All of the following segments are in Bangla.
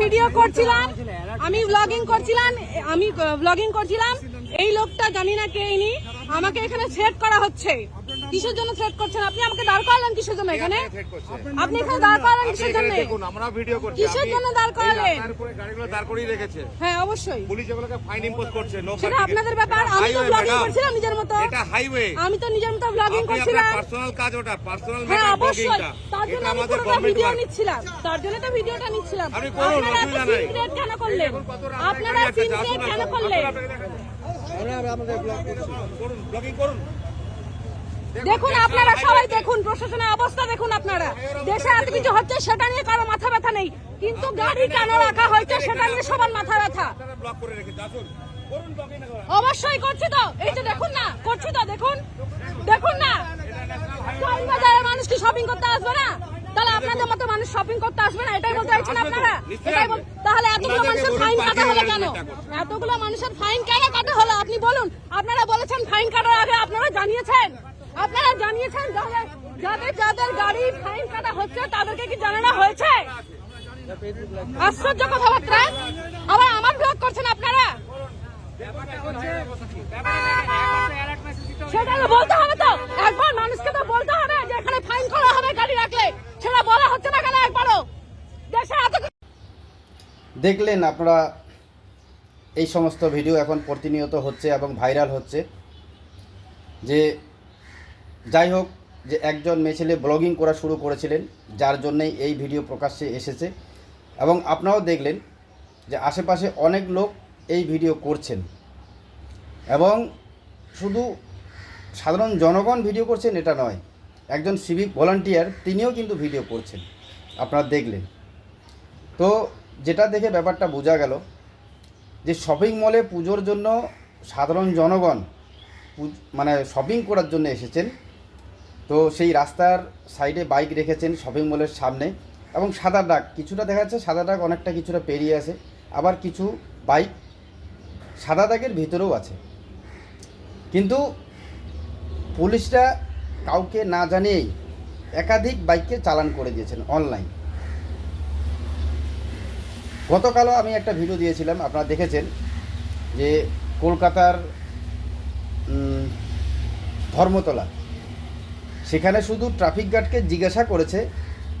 ভিডিও করছিলাম, আমি ব্লগিং করছিলাম, আমি ব্লগিং করছিলাম। এই লোকটা জানি না কে ইনি, আমাকে এখানে সেট করা হচ্ছে। কিসের জন্য থ্রেট করছেন? আপনি আমাকে দাঁড় করালেন কিসের জন্য এখানে? আপনি এখানে দাঁড় করালেন কিসের জন্য? দেখুন আমরা ভিডিও করছি। কিসের জন্য দাঁড় করালেন? রাস্তার উপরে গাড়িগুলো দাঁড় করিয়ে রেখেছে। হ্যাঁ অবশ্যই। পুলিশ এগুলোকে ফাইন ইম্পোজ করছে নো সেটা আপনাদের ব্যাপার। আমি তো ব্লগিং করছিলাম নিজের মতো। এটা হাইওয়ে আমি তো নিজের মতো ব্লগিং করছিলাম। পার্সোনাল কাজ ওটা পার্সোনাল হ্যাঁ ম্যাটার ব্লগিংটা তার জন্য আমি আমাদের পুরোটা ভিডিও নিচ্ছিলাম। তার জন্য তো ভিডিওটা নিচ্ছিলাম। আপনি করুন, অসুবিধা সিন নাই। ক্রিয়েট কেন করলেন? আপনারা সিন কেন করলেন? করুন ব্লগিং করুন। দেখুন আপনারা সবাই দেখুন প্রশাসনের অবস্থা দেখুন আপনারা। দেশে এত কিছু হচ্ছে সেটা নিয়ে কারও মাথা ব্যথা নেই। কিন্তু গাড়ি কেন রাখা হয়েছে সেটা নিয়ে সবার মাথা ব্যথা। অবশ্যই করছি তো। এই যে দেখুন না করছি তো দেখুন। দেখুন না। টাইম বাজারে মানুষ কি শপিং করতে আসবে না? তাহলে আপনাদের মতো মানুষ শপিং করতে আসবে না? এটাই বলতে চাইছেন আপনারা? এটাই তাহলে এতগুলো মানুষের ফাইন কাটা হলো কেন? এতগুলো মানুষের ফাইন কেন কাটা হলো। আপনি বলুন আপনারা বলেছেন ফাইন কাটার আগে আপনারা জানিয়েছেন? আপনারা জানিয়েছেন যাদের যাদের গাড়ি ফাইন কাটা হচ্ছে, তাদেরকে কি জানানো হয়েছে? আশ্চর্য কথাবার্তা। আবার আমার ব্লক করছেন আপনারা? সেটা বলতে হবে তো। একবার মানুষকে তো বলতে হবে যে এখানে ফাইন করা হবে গাড়ি রাখলে। সেটা বলা হচ্ছে না কেন একবারও? দেশে এত দেখলেন আপনারা, এই সমস্ত ভিডিও এখন প্রতিনিয়ত হচ্ছে এবং ভাইরাল হচ্ছে। যে যাই হোক, যে একজন মেয়ে ছেলে ব্লগিং করা শুরু করেছিলেন, যার জন্যই এই ভিডিও প্রকাশ্যে এসেছে। এবং আপনারাও দেখলেন যে আশেপাশে অনেক লোক এই ভিডিও করছেন। এবং শুধু সাধারণ জনগণ ভিডিও করছেন, এটা নয়, একজন সিভিক ভলান্টিয়ার তিনিও কিন্তু ভিডিও করছেন। আপনারা দেখলেন। তো যেটা দেখে ব্যাপারটা বোঝা গেল যে শপিং মলে পুজোর জন্য সাধারণ জনগণ মানে শপিং করার জন্য এসেছেন। তো সেই রাস্তার সাইডে বাইক রেখেছেন শপিং মলের সামনে এবং সাদা ডাক, কিছুটা দেখা যাচ্ছে সাদা ডাক অনেকটা কিছুটা পেরিয়ে আছে, আবার কিছু বাইক সাদা দাগের ভিতরেও আছে। কিন্তু পুলিশরা কাউকে না জানিয়েই একাধিক বাইককে চালান করে দিয়েছেন অনলাইন। গতকালও আমি একটা ভিডিও দিয়েছিলাম, আপনারা দেখেছেন, যে কলকাতার ধর্মতলা সেখানে শুধু ট্রাফিক গার্ডকে জিজ্ঞাসা করেছে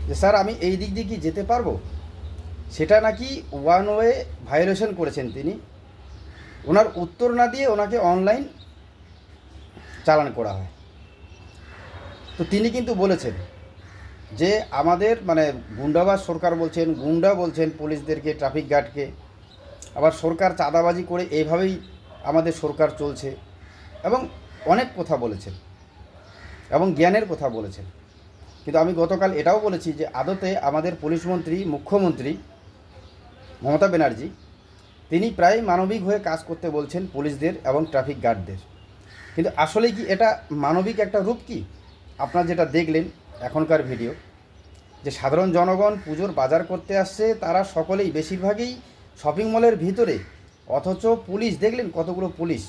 যে, স্যার, আমি এই দিক দিয়ে কি যেতে পারব? সেটা নাকি ওয়ান ওয়ে ভায়োলেশন করেছেন তিনি। ওনার উত্তর না দিয়ে ওনাকে অনলাইন চালান করা হয়। তো তিনি কিন্তু বলেছেন যে, আমাদের মানে গুন্ডাবাজ সরকার বলছেন, গুন্ডা বলছেন পুলিশদেরকে ট্রাফিক গার্ডকে আবার সরকার চাঁদাবাজি করে এভাবেই আমাদের সরকার চলছে। এবং অনেক কথা বলেছেন। এবং জ্ঞানের কথা বলেছেন। কিন্তু আমি গতকাল এটাও বলেছি যে আদতে আমাদের পুলিশ মন্ত্রী, মুখ্যমন্ত্রী মমতা ব্যানার্জি, তিনি প্রায় মানবিক হয়ে কাজ করতে বলছেন পুলিশদের এবং ট্রাফিক গার্ডদের। কিন্তু আসলে কি এটা মানবিক একটা রূপ কি? আপনারা যেটা দেখলেন এখনকার ভিডিও, যে সাধারণ জনগণ পুজোর বাজার করতে আসছে, তারা সকলেই বেশিরভাগই শপিং মলের ভিতরে, অথচ পুলিশ, দেখলেন কতগুলো পুলিশ?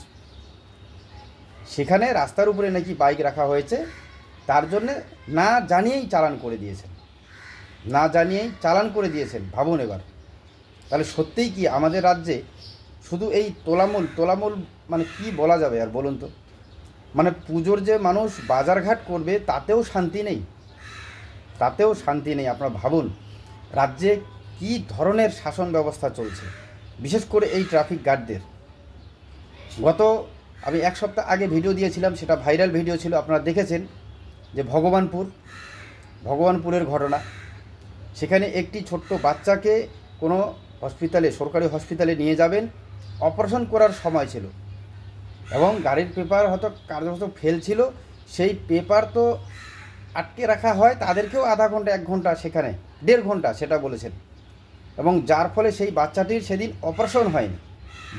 সেখানে রাস্তার উপরে নাকি বাইক রাখা হয়েছে। তার জন্যে না জানিয়েই চালান করে দিয়েছেন। না জানিয়েই চালান করে দিয়েছেন, ভাবুন এবার। তাহলে সত্যিই কি আমাদের রাজ্যে শুধু এই তোলামূল তোলামূল মানে কি বলা যাবে আর বলুন তো? মানে পুজোর যে মানুষ বাজারঘাট করবে, তাতেও শান্তি নেই। তাতেও শান্তি নেই, আপনারা ভাবুন। রাজ্যে কি ধরনের শাসন ব্যবস্থা চলছে? বিশেষ করে এই ট্রাফিক গার্ডদের গত আমি এক সপ্তাহ আগে ভিডিও দিয়েছিলাম, সেটা ভাইরাল ভিডিও ছিল, আপনারা দেখেছেন, যে ভগবানপুর, ভগবানপুরের ঘটনা। সেখানে একটি ছোট্ট বাচ্চাকে কোনো হসপিটালে সরকারি হসপিটালে নিয়ে যাবেন অপারেশন করার সময় ছিল। এবং গাড়ির পেপার হয়তো কার্যত ফেল ছিল, সেই পেপার তো আটকে রাখা হয়, তাদেরকেও আধা ঘণ্টা, এক ঘণ্টা সেখানে, দেড় ঘণ্টা সেটা বলেছেন। এবং যার ফলে সেই বাচ্চাটির সেদিন অপারেশন হয়নি।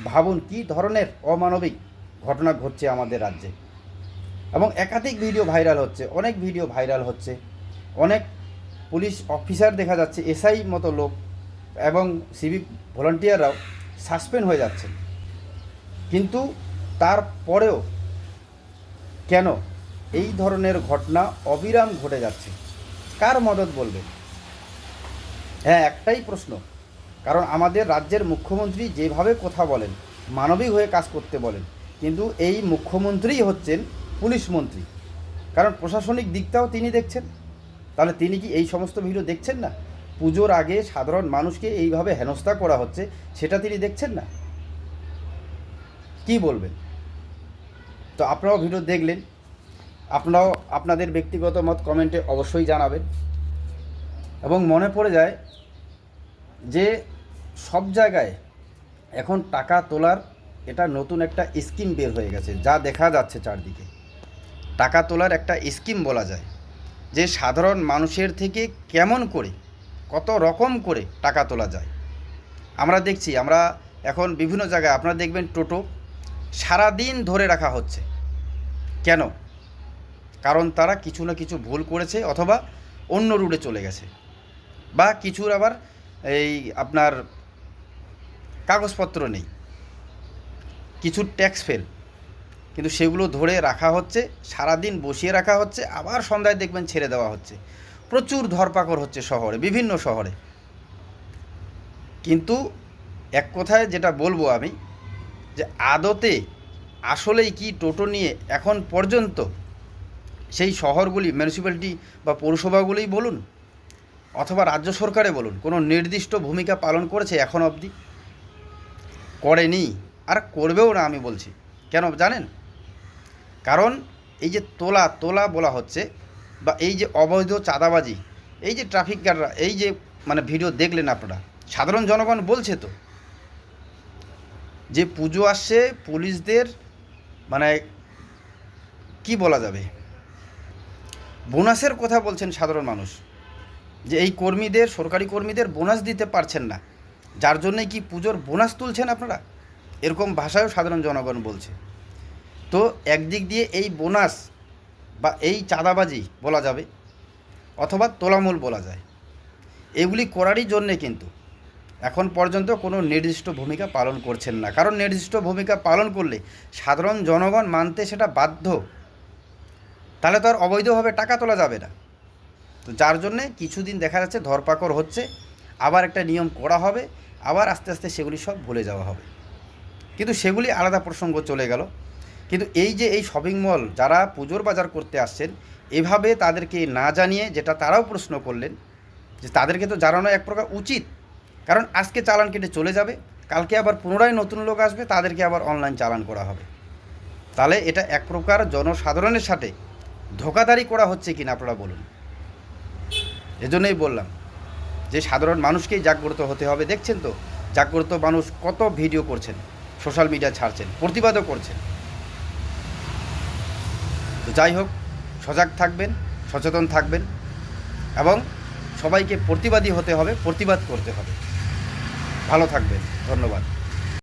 ভাবুন কি ধরনের অমানবিক ঘটনা ঘটছে আমাদের রাজ্যে। এবং একাধিক ভিডিও ভাইরাল হচ্ছে, অনেক ভিডিও ভাইরাল হচ্ছে। অনেক পুলিশ অফিসার দেখা যাচ্ছে, এসআই মতো লোক এবং সিভিক ভলান্টিয়াররাও সাসপেন্ড হয়ে যাচ্ছেন কিন্তু তারপরেও কেন এই ধরনের ঘটনা অবিরাম ঘটে যাচ্ছে? কার মদত বলবে? হ্যাঁ একটাই প্রশ্ন। কারণ আমাদের রাজ্যের মুখ্যমন্ত্রী যেভাবে কথা বলেন, মানবিক হয়ে কাজ করতে বলেন কিন্তু এই মুখ্যমন্ত্রীই হচ্ছেন পুলিশ মন্ত্রী। কারণ প্রশাসনিক দিকটাও তিনি দেখছেন। তাহলে তিনি কি এই সমস্ত ভিডিও দেখছেন না? পুজোর আগে সাধারণ মানুষকে এইভাবে হেনস্থা করা হচ্ছে, সেটা তিনি দেখছেন না? কি বলবেন? তো আপনারাও ভিডিও দেখলেন। আপনারাও আপনাদের ব্যক্তিগত মত কমেন্টে অবশ্যই জানাবেন। এবং মনে পড়ে যায় যে সব জায়গায় এখন টাকা তোলার এটা নতুন একটা স্কিম বের হয়ে গেছে, যা দেখা যাচ্ছে চারদিকে। টাকা তোলার একটা স্কিম বলা যায়, যে সাধারণ মানুষের থেকে কেমন করে, কত রকম করে টাকা তোলা যায়। আমরা দেখছি, আমরা এখন বিভিন্ন জায়গায়, আপনারা দেখবেন টোটো সারাদিন ধরে রাখা হচ্ছে। কেন? কারণ তারা কিছু না কিছু ভুল করেছে অথবা অন্য রুটে চলে গেছে। বা কিছুর আবার এই আপনার কাগজপত্র নেই। কিছু ট্যাক্স ফেল কিন্তু সেগুলো ধরে রাখা হচ্ছে, সারাদিন বসিয়ে রাখা হচ্ছে, আবার সন্ধ্যায় দেখবেন ছেড়ে দেওয়া হচ্ছে। প্রচুর ধরপাকড় হচ্ছে শহরে, বিভিন্ন শহরে। কিন্তু এক কথায় যেটা বলব আমি, যে আদতে আসলেই কি টোটো নিয়ে এখন পর্যন্ত সেই শহরগুলি মিউনিসিপ্যালিটি বা পৌরসভাগুলিই বলুন, অথবা রাজ্য সরকারে বলুন, কোনো নির্দিষ্ট ভূমিকা পালন করেছে এখন অবধি? করেনি। আর করবেও না আমি বলছি। কেন জানেন? কারণ এই যে তোলা তোলা বলা হচ্ছে বা এই যে অবৈধ চাঁদাবাজি, এই যে ট্রাফিক গার্ডরা এই যে মানে ভিডিও দেখলেন আপনারা, সাধারণ জনগণ বলছে তো যে পুজো আসছে পুলিশদের মানে কি বলা যাবে? বোনাসের কথা বলছেন সাধারণ মানুষ, যে এই কর্মীদের, সরকারি কর্মীদের বোনাস দিতে পারছেন না। যার জন্যে কি পুজোর বোনাস তুলছেন আপনারা? এরকম ভাষায়ও সাধারণ জনগণ বলছে। তো একদিক দিয়ে এই বোনাস বা এই চাঁদাবাজি বলা যাবে, অথবা তোলামূল বলা যায়। এগুলি করারই জন্যে কিন্তু এখন পর্যন্ত কোনো নির্দিষ্ট ভূমিকা পালন করছেন না। কারণ নির্দিষ্ট ভূমিকা পালন করলে সাধারণ জনগণ মানতে সেটা বাধ্য। তাহলে তো আর অবৈধভাবে টাকা তোলা যাবে না। তো যার জন্যে কিছুদিন দেখা যাচ্ছে ধরপাকড় হচ্ছে, আবার একটা নিয়ম করা হবে, আবার আস্তে আস্তে সেগুলি সব ভুলে যাওয়া হবে। কিন্তু সেগুলি আলাদা প্রসঙ্গ চলে গেল। কিন্তু এই যে এই শপিং মল যারা পুজোর বাজার করতে আসছেন, এভাবে তাদেরকে না জানিয়ে যেটা তারাও প্রশ্ন করলেন, যে তাদেরকে তো জানানো এক প্রকার উচিত। কারণ আজকে চালান কেটে চলে যাবে, কালকে আবার পুনরায় নতুন লোক আসবে, তাদেরকে আবার অনলাইন চালান করা হবে। তাহলে এটা এক প্রকার জনসাধারণের সাথে ধোকাদারি করা হচ্ছে কিনা আপনারা বলুন। এজন্যই বললাম, যে সাধারণ মানুষকেই জাগ্রত হতে হবে। দেখছেন তো, জাগ্রত মানুষ কত ভিডিও করছেন। সোশ্যাল মিডিয়া ছাড়ছেন, প্রতিবাদও করছেন। তো যাই হোক, সজাগ থাকবেন, সচেতন থাকবেন এবং সবাইকে প্রতিবাদী হতে হবে, প্রতিবাদ করতে হবে। ভালো থাকবেন, ধন্যবাদ।